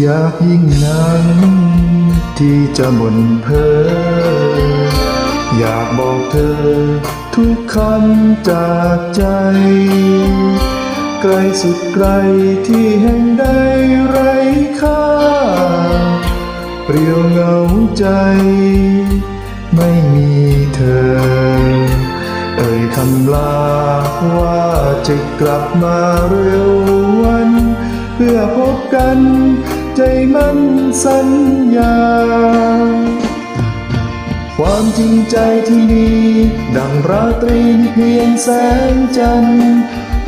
อยากยิ่งนั้นที่จะบ่นเพ้ออยากบอกเธอ ทุกคำจากใจ ไกลสุดไกลที่แห่งใดไร้ค่าเปรียวเหงาใจ ไม่มีเธอ เอ่ยคำลาว่าจะกลับมาเร็ววัน เพื่อพบกัน ใจมันสัญญา ความจริงใจที่มี ดังราตรีมีเพียงแสงจันทร์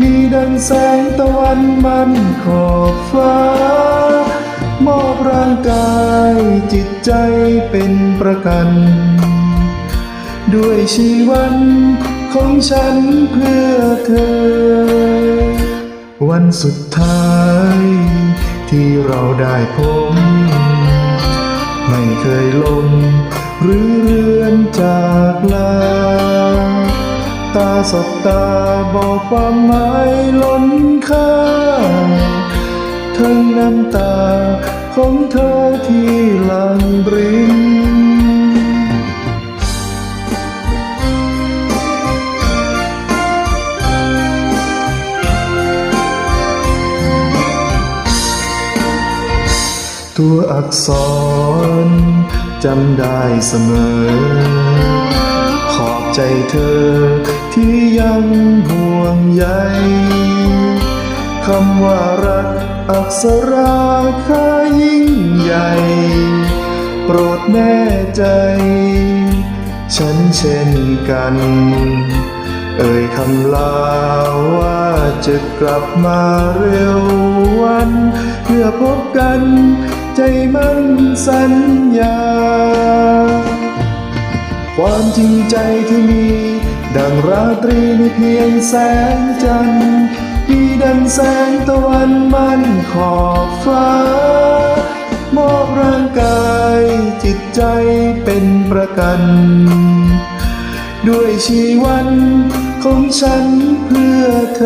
มีดังแสงตะวันมันขอบฟ้ามอบร่างกายจิตใจเป็นประกัน ด้วยชีวันของฉันเพื่อเธอ วันสุดท้าย ที่เราได้พบไม่เคยลงหรือเรือนจากลา ตาสบตาบอกความหมายล้นค่า ทั้งน้ำตาของเธอที่หลังริน ตัวอักษรจำได้เสมอ ขอบใจเธอที่ยังห่วงใยคำว่ารักอักษราค่ายิ่งใหญ่ โปรดแน่ใจ ฉันเช่นกัน เอ่ยคำลาว่าจะกลับมาเร็ววัน เพื่อพบกัน ใจมันสัญญา ความจริงใจที่มี ดังราตรีในเพียงแสงจันทร์มีดังแสงตะวันมันขอบฟ้ามอบร่างกายจิตใจเป็นประกัน ด้วยชีวันของฉันเพื่อเธ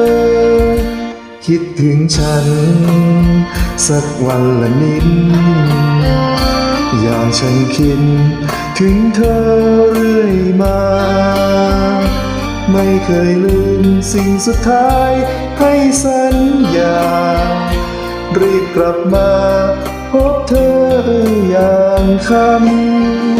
อ คิดถึงฉัน สักวันละนิดอย่างฉันคิดถึงเธอเรื่อยมา ไม่เคยลืมสิ่งสุดท้ายให้สัญญา รีบกลับมาพบเธออย่างคำ